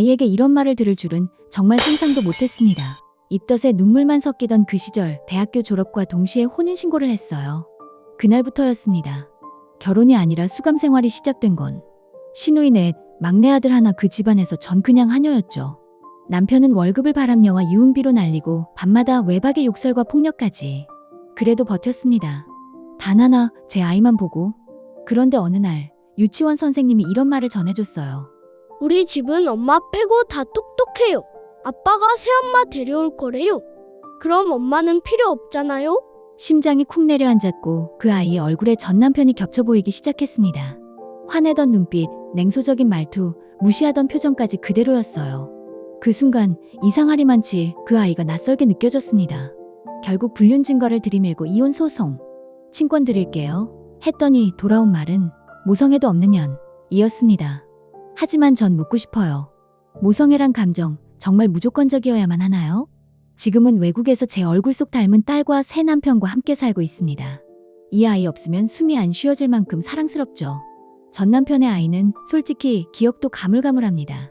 아이에게 이런 말을 들을 줄은 정말 상상도 못했습니다. 입덧에 눈물만 섞이던 그 시절 대학교 졸업과 동시에 혼인신고를 했어요. 그날부터였습니다. 결혼이 아니라 수감 생활이 시작된 건 신우이 넷, 막내 아들 하나 그 집안에서 전 그냥 하녀였죠. 남편은 월급을 바람녀와 유흥비로 날리고 밤마다 외박의 욕설과 폭력까지. 그래도 버텼습니다. 단 하나 제 아이만 보고. 그런데 어느 날 유치원 선생님이 이런 말을 전해줬어요. 우리 집은 엄마 빼고 다 똑똑해요. 아빠가 새엄마 데려올 거래요. 그럼 엄마는 필요 없잖아요? 심장이 쿵 내려앉았고 그 아이의 얼굴에 전 남편이 겹쳐 보이기 시작했습니다. 화내던 눈빛, 냉소적인 말투, 무시하던 표정까지 그대로였어요. 그 순간 이상하리만치 그 아이가 낯설게 느껴졌습니다. 결국 불륜 증거를 들이밀고 이혼 소송. 친권 드릴게요. 했더니 돌아온 말은 모성애도 없는 년. 이었습니다. 하지만 전 묻고 싶어요. 모성애란 감정 정말 무조건적이어야만 하나요? 지금은 외국에서 제 얼굴 속 닮은 딸과 새 남편과 함께 살고 있습니다. 이 아이 없으면 숨이 안 쉬어질 만큼 사랑스럽죠. 전 남편의 아이는 솔직히 기억도 가물가물합니다.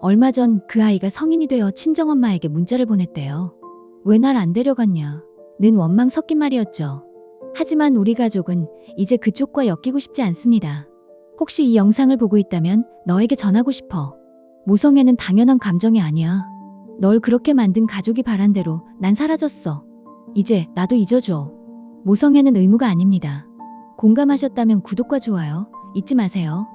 얼마 전 그 아이가 성인이 되어 친정엄마에게 문자를 보냈대요. 왜 날 안 데려갔냐? 는 원망 섞인 말이었죠. 하지만 우리 가족은 이제 그쪽과 엮이고 싶지 않습니다. 혹시 이 영상을 보고 있다면 너에게 전하고 싶어. 모성애는 당연한 감정이 아니야. 널 그렇게 만든 가족이 바란 대로 난 사라졌어. 이제 나도 잊어줘. 모성애는 의무가 아닙니다. 공감하셨다면 구독과 좋아요 잊지 마세요.